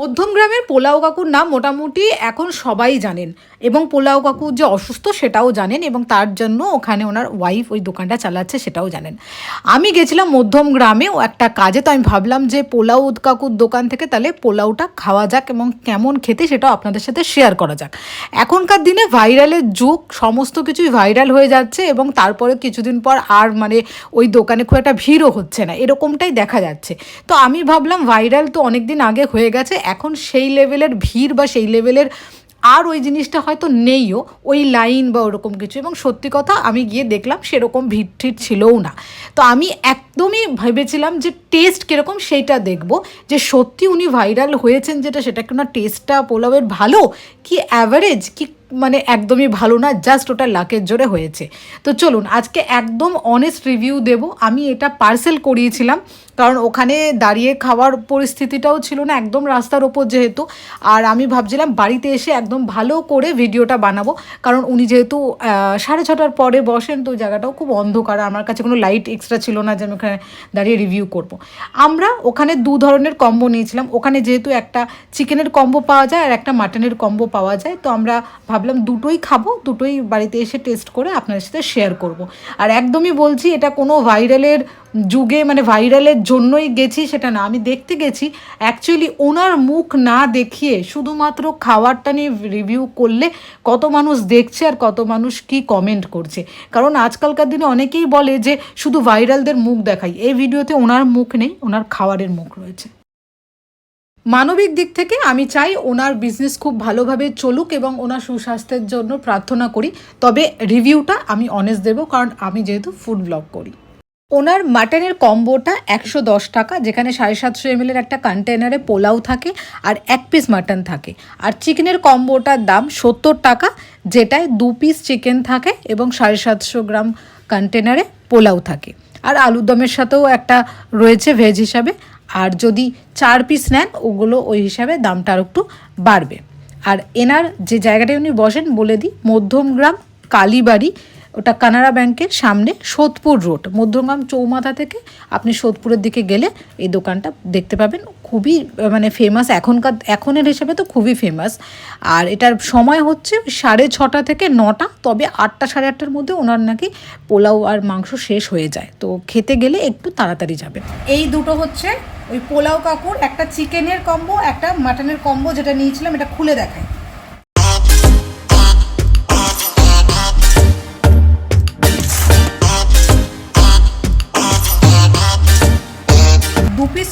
মধ্যমগ্রামের পোলাও কাকুর নাম মোটামুটি এখন সবাই জানেন এবং পোলাও কাকু যে অসুস্থ সেটাও জানেন এবং তার জন্য ওখানে ওনার ওয়াইফ ওই দোকানটা চালাচ্ছে সেটাও জানেন। আমি গেছিলাম মধ্যম গ্রামে ও একটা কাজে তো আমি ভাবলাম যে পোলাও কাকুর দোকান থেকে তাহলে পোলাওটা খাওয়া যাক এবং কেমন খেতে সেটাও আপনাদের সাথে শেয়ার করা যাক। এখনকার দিনে ভাইরালের যুগ, সমস্ত কিছুই ভাইরাল হয়ে যাচ্ছে এবং তারপরে কিছুদিন পর আর মানে ওই দোকানে খুব একটা ভিড়ও হচ্ছে না, এরকমটাই দেখা যাচ্ছে। তো আমি ভাবলাম ভাইরাল তো অনেক দিন আগে হয়ে গেছে এখন সেই লেভেলের ভিড় বা সেই লেভেলের আর ওই জিনিসটা হয়তো নেইও, ওই লাইন বা ওরকম কিছু। এবং সত্যি কথা, আমি গিয়ে দেখলাম সেরকম ভিড় ঠিড় ছিলও না। তো আমি একদমই ভেবেছিলাম যে টেস্ট কীরকম সেইটা দেখব, যে সত্যি উনি ভাইরাল হয়েছেন যেটা, সেটা কি ওনার টেস্টটা পোলাওয়ের ভালো, কি অ্যাভারেজ কি মানে একদমই ভালো না জাস্ট ওটা লাকের জোরে হয়েছে। তো চলুন, আজকে একদম অনেস্ট রিভিউ দেব। আমি এটা পার্সেল করিয়েছিলাম। কারণ ওখানে দাঁড়িয়ে খাওয়ার পরিস্থিতিটাও ছিল না, একদম রাস্তার ওপর যেহেতু আর আমি ভাবছিলাম বাড়িতে এসে একদম ভালো করে ভিডিওটা বানাবো, কারণ উনি যেহেতু সাড়ে ছটার পরে বসেন, তো জায়গাটাও খুব অন্ধকার, আমার কাছে কোনো লাইট এক্সট্রা ছিল না যে আমি ওখানে দাঁড়িয়ে রিভিউ করব। আমরা ওখানে দু ধরনের কম্বো নিয়েছিলাম, ওখানে যেহেতু একটা চিকেনের কম্বো পাওয়া যায় আর একটা মাটনের কম্বো পাওয়া যায়, তো আমরা ভাবলাম দুটোই খাব, দুটোই বাড়িতে এসে টেস্ট করে আপনাদের সাথে শেয়ার করব। আর একদমই বলছি, এটা কোনো ভাইরালের যুগে মানে ভাইরালের জন্যই গেছি সেটা না। আমি দেখতে গেছি অ্যাকচুয়ালি ওনার মুখ না দেখিয়ে শুধুমাত্র খাবারটা নিয়ে রিভিউ করলে কত মানুষ দেখছে আর কত মানুষ কি কমেন্ট করছে। কারণ আজকালকার দিনে অনেকেই বলে যে শুধু ভাইরালদের মুখ দেখাই। এই ভিডিওতে ওনার মুখ নেই, ওনার খাবারের মুখ রয়েছে। মানবিক দিক থেকে আমি চাই ওনার বিজনেস খুব ভালোভাবে চলুক এবং ওনার সুস্বাস্থ্যের জন্য প্রার্থনা করি। তবে রিভিউটা আমি অনেস্ট দেবো, কারণ আমি যেহেতু ফুড ব্লগ করি। ওনার মাটনের কম্বোটা একশো দশ টাকা, যেখানে সাড়ে সাতশো এম এমএলের একটা কন্টেনারে পোলাও থাকে আর এক পিস মাটন থাকে। আর চিকেনের কম্বোটার দাম সত্তর টাকা, যেটায় দু পিস চিকেন থাকে এবং সাড়ে সাতশো গ্রাম কন্টেনারে পোলাও থাকে। আর আলুর দমের সাথেও একটা রয়েছে ভেজ হিসাবে। আর যদি চার পিস নেন, ওগুলো ওই হিসাবে দামটা আর একটু বাড়বে। আর এনার যে জায়গাটায় উনি বসেন, বলে দিই মধ্যমগ্রাম কালীবাড়ি ওটা কানাড়া ব্যাংকের সামনে সোদপুর রোড, মধ্যমগ্রাম চৌমাথা থেকে আপনি সোদপুরের দিকে গেলে এই দোকানটা দেখতে পাবেন। খুবই মানে ফেমাস এখনকার, এখনের হিসাবে তো খুবই ফেমাস আর এটার সময় হচ্ছে সাড়ে ছটা থেকে নটা, তবে আটটা, সাড়ে আটটার মধ্যে ওনার নাকি পোলাও আর মাংস শেষ হয়ে যায়। তো খেতে গেলে একটু তাড়াতাড়ি যাবে এই দুটো হচ্ছে ওই পোলাও কাকুর, একটা চিকেনের কম্বো, একটা মাটনের কম্বো যেটা নিয়েছিলাম, এটা খুলে দেখায়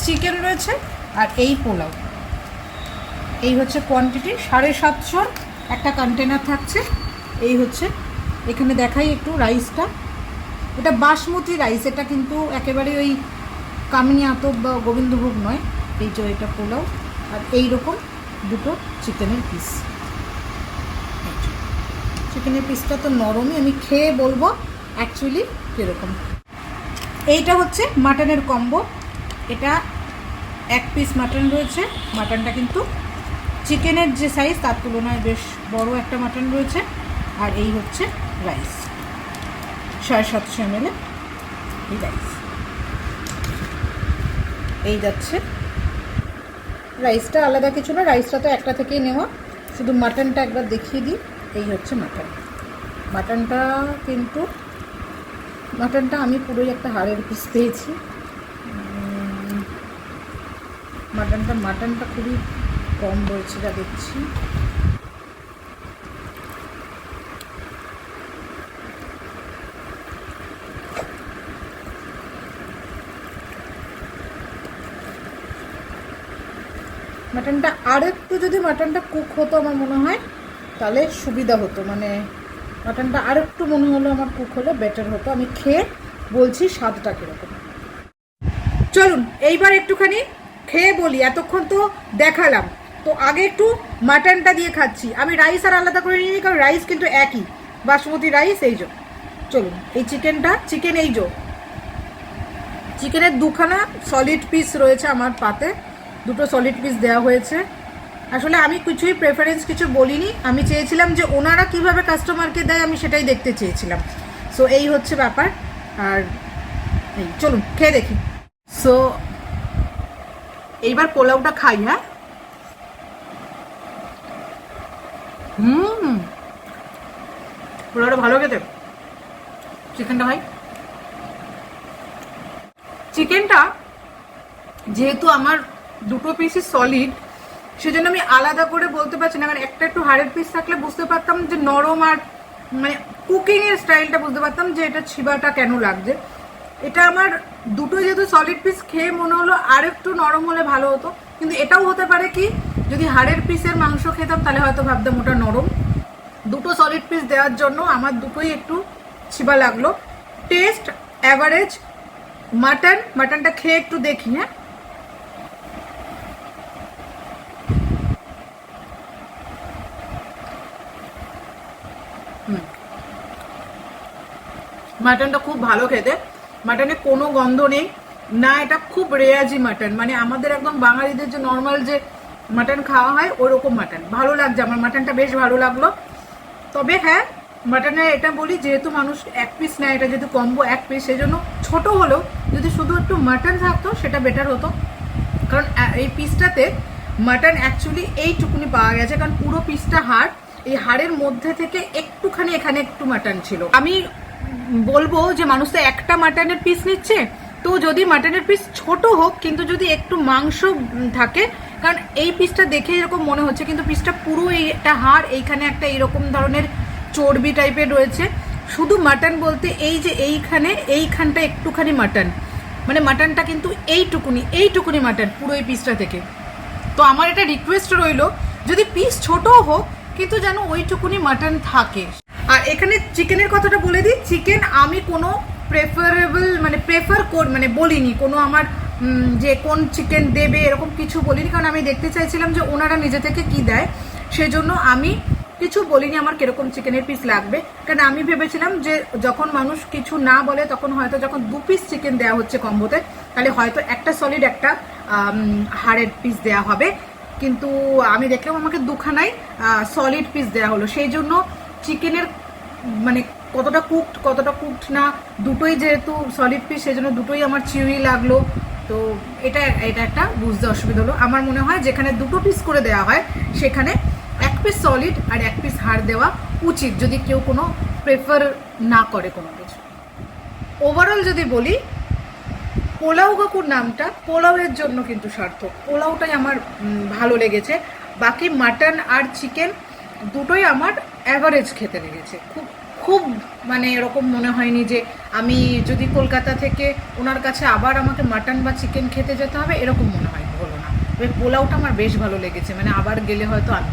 চিকেন রয়েছে আর এই পোলাও। এই হচ্ছে কোয়ান্টিটি সাড়ে সাতশোর একটা কন্টেনার থাকছে। এই হচ্ছে, এখানে দেখাই একটু রাইসটা এটা বাসমতি রাইস এটা কিন্তু একেবারে ওই কামিনী বা গোবিন্দভোগ নয়। এই যে এটা পোলাও, আর এই রকম দুটো চিকেনের পিস চিকেনের পিসটা তো নরমই, আমি খেয়ে বলব অ্যাকচুয়ালি কীরকম। এইটা হচ্ছে মাটনের কম্বো এটা এক পিস মাটন রয়েছে। মাটনটা কিন্তু চিকেনের যে সাইজ তার তুলনায় বেশ বড় একটা মাটন রয়েছে। আর এই হচ্ছে রাইস সাড়ে সাতশো এমএল এই রাইস এই যাচ্ছে। রাইসটা আলাদা কিছু না রাইসটা তো একটা থেকেই নেওয়া। শুধু মাটনটা একবার দেখিয়ে দিই। এই হচ্ছে মাটন মাটনটা কিন্তু মাটনটা আমি পুরোই একটা হাড়ের পিস পেয়েছি। মাটনটা মাটনটা খুবই কম রয়েছে যা দেখছি। মাটনটা আর একটু যদি মাটনটা কুক হতো আমার মনে হয়, তাহলে সুবিধা হতো। মানে মাটনটা আর একটু মনে হলো আমার কুক হলে বেটার হতো। আমি খেয়ে বলছি স্বাদটা কীরকম। চলুন, এইবার একটুখানি খেয়ে বলি, এতক্ষণ তো দেখালাম। তো আগে একটু মাটনটা দিয়ে খাচ্ছি। আমি রাইস আর আলাদা করে নিই কারণ রাইস কিন্তু একই। বাসমতি রাইস এই যো। চলুন, এই চিকেনটা চিকেন এই যো। চিকেনের দুখানা সলিড পিস রয়েছে আমার পাতে। দুটো সলিড পিস দেওয়া হয়েছে। আসলে আমি কিছুই প্রেফারেন্স কিছু বলিনি। আমি চেয়েছিলাম যে ওনারা কীভাবে কাস্টমারকে দেয়, আমি সেটাই দেখতে চেয়েছিলাম। সো এই হচ্ছে ব্যাপার। আর এই, চলুন, খেয়ে দেখি। সো এইবার পোলাওটা খাই হ্যাঁ? হুম। পোলাওটা ভালো খেতে। চিকেনটা ভাই? চিকেনটা যেহেতু আমার দুটো পিসই সলিড সেজন্য আমি আলাদা করে বলতে পারছি না। কারণ একটা একটু হাড়ের পিস থাকলে বুঝতে পারতাম যে নরম আর মানে কুকিংয়ের স্টাইলটা বুঝতে পারতাম যে এটা ছিবাটা কেন লাগছে। এটা আমার দুটো যেহেতু সলিড পিস খেয়ে মনে হলো আর একটু নরম হলে ভালো হতো। কিন্তু এটাও হতে পারে কি, যদি হাড়ের পিসের মাংস খেতাম তাহলে হয়তো ভাবতাম ওটা নরম। দুটো সলিড পিস দেওয়ার জন্য আমার দুটোই একটু ছিবা লাগল। টেস্ট অ্যাভারেজ মাটন মাটনটা খেয়ে একটু দেখি হ্যাঁ? মাটনটা খুব ভালো খেতে। মাটনে কোনো গন্ধ নেই। না, এটা খুব রেয়াজি মাটন। মানে আমাদের একদম বাঙালিদের যে নর্মাল যে মাটন খাওয়া হয়, ওরকম মাটন। ভালো লাগছে, আমার মাটনটা বেশ ভালো লাগল। তবে হ্যাঁ মাটনে এটা বলি, যেহেতু মানুষ এক পিস নেয়, এটা যেহেতু কম্বো এক পিস সেই জন্য ছোটো হলেও যদি শুধু একটু মাটন থাকতো, সেটা বেটার হতো। কারণ এই পিসটাতে মাটন অ্যাকচুয়ালি এইটুকুনি পাওয়া গেছে, কারণ পুরো পিসটা হাড়, এই হাড়ের মধ্যে থেকে একটুখানি এখানে একটু মাটন ছিল। আমি বলব যে মানুষ তো একটা মাটনের পিস নিচ্ছে। তো যদি মাটনের পিস ছোট হোক, কিন্তু যদি একটু মাংস থাকে, কারণ এই পিসটা দেখে এরকম মনে হচ্ছে, কিন্তু পিসটা পুরো এইটা হাড়, এইখানে একটা এরকম ধরনের চর্বি টাইপের রয়েছে। শুধু মাটন বলতে এই যে এইখানে, এইখানটা একটুখানি মাটন। মানে মাটনটা কিন্তু এইটুকুনি এইটুকুনি মাটন পুরো এই পিসটা থেকে। তো আমার এটা রিকোয়েস্ট রইল, যদি পিস ছোট হোক, কিন্তু যেন ওইটুকুনি মাটন থাকে। আর এখানে চিকেনের কথাটা বলে দিই, চিকেন আমি কোনো প্রেফারেবল মানে প্রেফার কর মানে বলিনি, কোনো আমার যে কোন চিকেন দেবে এরকম কিছু বলিনি, কারণ আমি দেখতে চাইছিলাম যে ওনারা নিজে থেকে কি দেয়, সেজন্য আমি কিছু বলিনি আমার কীরকম চিকেনের পিস লাগবে। কারণ আমি ভেবেছিলাম যে যখন মানুষ কিছু না বলে, তখন হয়তো যখন দু পিস চিকেন দেওয়া হচ্ছে কম্বোতে, তাহলে হয়তো একটা সলিড একটা হাড়ের পিস দেওয়া হবে। কিন্তু আমি দেখলাম আমাকে দুখানাই সলিড পিস দেওয়া হলো, সেই জন্য চিকেনের মানে কতটা কুকড কতটা কুকড না, দুটোই যেহেতু সলিড পিস সেই জন্য দুটোই আমার চিউই লাগল। তো এটা এটা একটা বুঝতে অসুবিধা হলো। আমার মনে হয় যেখানে দুটো পিস করে দেওয়া হয়, সেখানে এক পিস সলিড আর এক পিস হাড় দেওয়া উচিত, যদি কেউ কোনো প্রেফার না করে কোনো কিছু। ওভারঅল যদি বলি, পোলাও কাকুর নামটা পোলাওয়ের জন্য কিন্তু সার্থক। পোলাওটাই আমার ভালো লেগেছে। বাকি মাটন আর চিকেন দুটোই আমার অ্যাভারেজ খেতে লেগেছে। খুব খুব মানে এরকম মনে হয়নি যে আমি যদি কলকাতা থেকে ওনার কাছে আবার আমাকে মাটন বা চিকেন খেতে যেতে হবে, এরকম মনে হয় হলো না। ওই পোলাওটা আমার বেশ ভালো লেগেছে মানে আবার গেলে হয়তো আনব